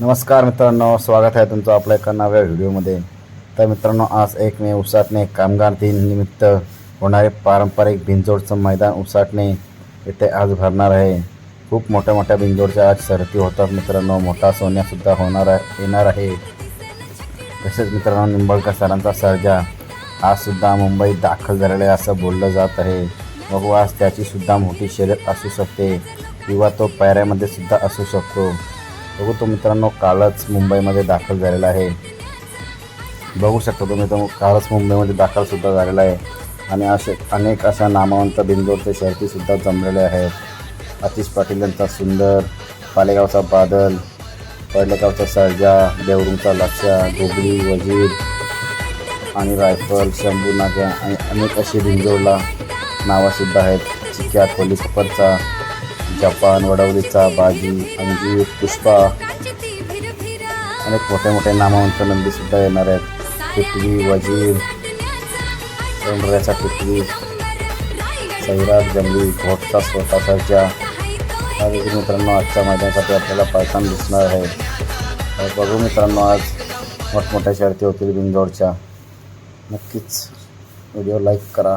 नमस्कार मित्रांनो स्वागत आहे तुमचं आपल्या एका नव्या व्हिडिओमध्ये. तर मित्रांनो आज एक मे उसाटणे कामगार दिन निमित्त होणारे पारंपरिक भिंजोडचं मैदान उसाटणे येथे आज भरणार आहे. खूप मोठ्या मोठ्या भिंजोडच्या आज शर्यती होतात मित्रांनो मोठा सोन्यासुद्धा होणार आहे येणार आहे. तसेच मित्रांनो निंबळकर सरांचा सर्जा. आजसुद्धा मुंबईत दाखल झालेला आहे असं बोललं जात आहे. बघू आज त्याचीसुद्धा मोठी शर्यत असू शकते किंवा तो पायऱ्यामध्ये सुद्धा असू शकतो. बघू तो मित्रांनो कालच मुंबईमध्ये दाखल झालेला आहे. बघू शकता तुम्ही तो कालच मुंबईमध्ये दाखलसुद्धा झालेला आहे. आणि असे अनेक अशा नामवंत बिंदूरचे शर्तीसुद्धा जमलेले आहेत. आतिश पाटील यांचा सुंदर पालेगावचा बादल पडलेगावचा सरजा देवरुंगचा लक्षा गोगली वजीर आणि रायफल शंभू नाग्या आणि अनेक अशी बिंजोडला नावंसुद्धा आहेत. चिक्या कोलीकपरचा जपान वडवलीचा बाजी अंजीर पुष्पा अनेक मोठे मोठे नामवंत नंदीसुद्धा येणार आहेत. पृथ्वी वजीर सौंदर्याचा पृथ्वी सैराट जंगली घोटचा स्वतःच्या हा मित्रांनो आजच्या मैदानासाठी आपल्याला पायथान दिसणार आहे. बघू मित्रांनो आज मोठमोठ्या शर्ती होतील बिंदोडच्या नक्कीच व्हिडिओ लाईक करा.